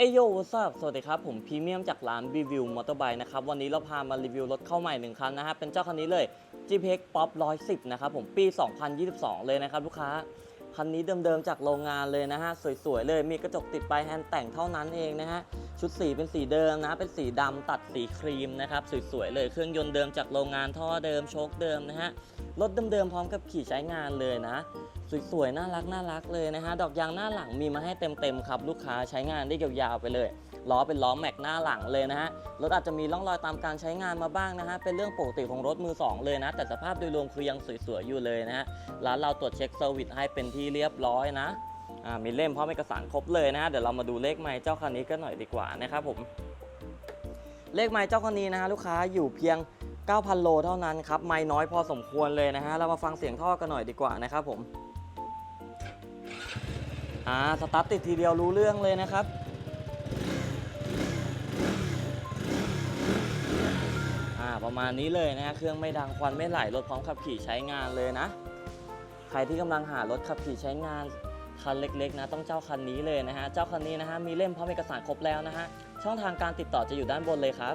เอโยวัสบสวัสดีครับ ผมพรีเมียมจากร้านรีวิวมอเตอร์ไบค์นะครับ วันนี้เราพามารีวิวรถเข้าใหม่หนึ่งคันนะฮะ เป็นเจ้าคันนี้เลย GPX Pop 110 นะครับ ผมปี 2022 เลยนะครับลูกค้า คันนี้เดิมๆจากโรงงานเลยนะฮะ สวยๆ เลย มีกระจกติดไปแฮนด์แต่งเท่านั้นเองนะฮะชุดสีเป็นสีเดิมนะ เป็นสีดำตัดสีครีมนะครับสวยๆเลยเครื่องยนต์เดิมจากโรงงานท่อเดิมโชคเดิมนะฮะรถเดิมๆพร้อมกับขี่ใช้งานเลยนะ สวยๆน่ารักน่ารักเลยนะฮะดอกยางหน้าหลังมีมาให้เต็มๆครับ ลูกค้าใช้งานได้ยาวๆไปเลยล้อเป็นล้อแม็กหน้าหลังเลยนะฮะรถอาจจะมีร่องรอยตามการใช้งานมาบ้างนะฮะเป็นเรื่องปกติของรถมือสองเลยนะ แต่สภาพโดยรวมคือยังสวยๆอยู่เลยนะฮะร้านเราตรวจเช็คเซอร์วิสให้เป็นที่เรียบร้อยนะ มีเล่มพร้อมเอกสารครบเลยนะฮะเดี๋ยวเรามาดูเลขไมล์เจ้าคันนี้กันหน่อยดีกว่านะครับผมเลขไมล์เจ้าคันนี้นะฮะลูกค้าอยู่เพียง 9,000 โลเท่านั้นครับไมล์น้อยพอสมควรเลยนะฮะเรามาฟังเสียงท่อกันหน่อยดีกว่านะครับผมอ่าสตาร์ทติดทีเดียวรู้เรื่องเลยนะครับอ่าประมาณนี้เลยนะฮะเครื่องไม่ดังควันไม่ไหลรถพร้อมขับขี่ใช้งานเลยนะ ใครที่กำลังหารถขับขี่ใช้งาน คันเล็กๆนะต้องเจ้าคันนี้เลยนะฮะเจ้าคันนี้นะฮะมีเล่มพร้อมเอกสารครบแล้วนะฮะช่องทางการติดต่อจะอยู่ด้านบนเลยครับ